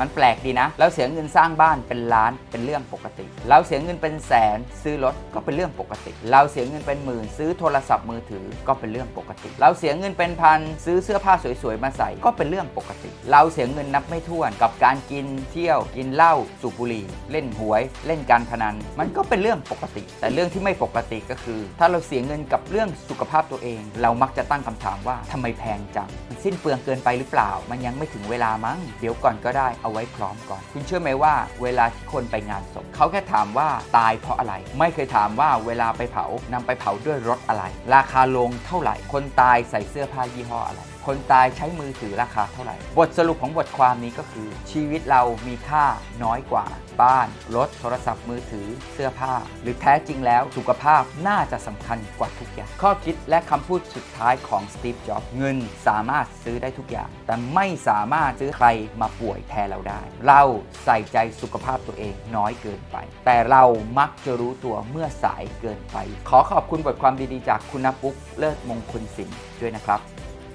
มันแปลกดีนะ เราเสียเงินสร้างบ้านเป็นล้านเป็นเรื่องปกติ เราเสียเงินเป็นแสนซื้อรถก็เป็นเรื่องปกติ เราเสียเงินเป็นหมื่นซื้อโทรศัพท์มือถือก็เป็นเรื่องปกติ เราเสียเงินเป็นพันซื้อเสื้อผ้าสวยๆมาใส่ก็เป็นเรื่องปกติ เราเสียเงินนับไม่ถ้วนกับการกินเที่ยวกินเหล้าสูบบุหรี่เล่นหวย เล่นการพนัน มันก็เป็นเรื่องปกติ แต่เรื่องที่ไม่ปกติก็คือ ถ้าเราเสียเงินกับเรื่องสุขภาพตัวเอง เรามักจะตั้งคำถามว่าทำไมแพงจังมันสิ้นเปลืองเกินไปหรือเปล่า มันยังไม่ถึงเวลามั้งเดี๋ยวก่อนก็ได้เอาไว้พร้อมก่อน คุณเชื่อไหมว่าเวลาที่คนไปงานศพเขาแค่ถามว่าตายเพราะอะไร ไม่เคยถามว่าเวลาไปเผานำไปเผาด้วยรถอะไร ราคาลงเท่าไหร่ คนตายใส่เสื้อผ้ายี่ห้ออะไร คนตายใช้มือถือราคาเท่าไหร่ บทสรุปของบทความนี้ก็คือ ชีวิตเรามีค่าน้อยกว่า บ้าน รถ โทรศัพท์มือถือ เสื้อผ้า หรือแท้จริงแล้วสุขภาพน่าจะสำคัญกว่าทุกอย่าง ข้อคิดและคำพูดสุดท้ายของสตีฟ จ็อบส์เงินสามารถซื้อได้ทุกอย่าง แต่ไม่สามารถซื้อใครมาป่วยแทนเราได้ เราใส่ใจสุขภาพตัวเองน้อยเกินไป แต่เรามักจะรู้ตัวเมื่อสายเกินไป ขอขอบคุณบทความดีๆ จากคุณนปุ๊กเลิศมงคลสินด้วยนะครับ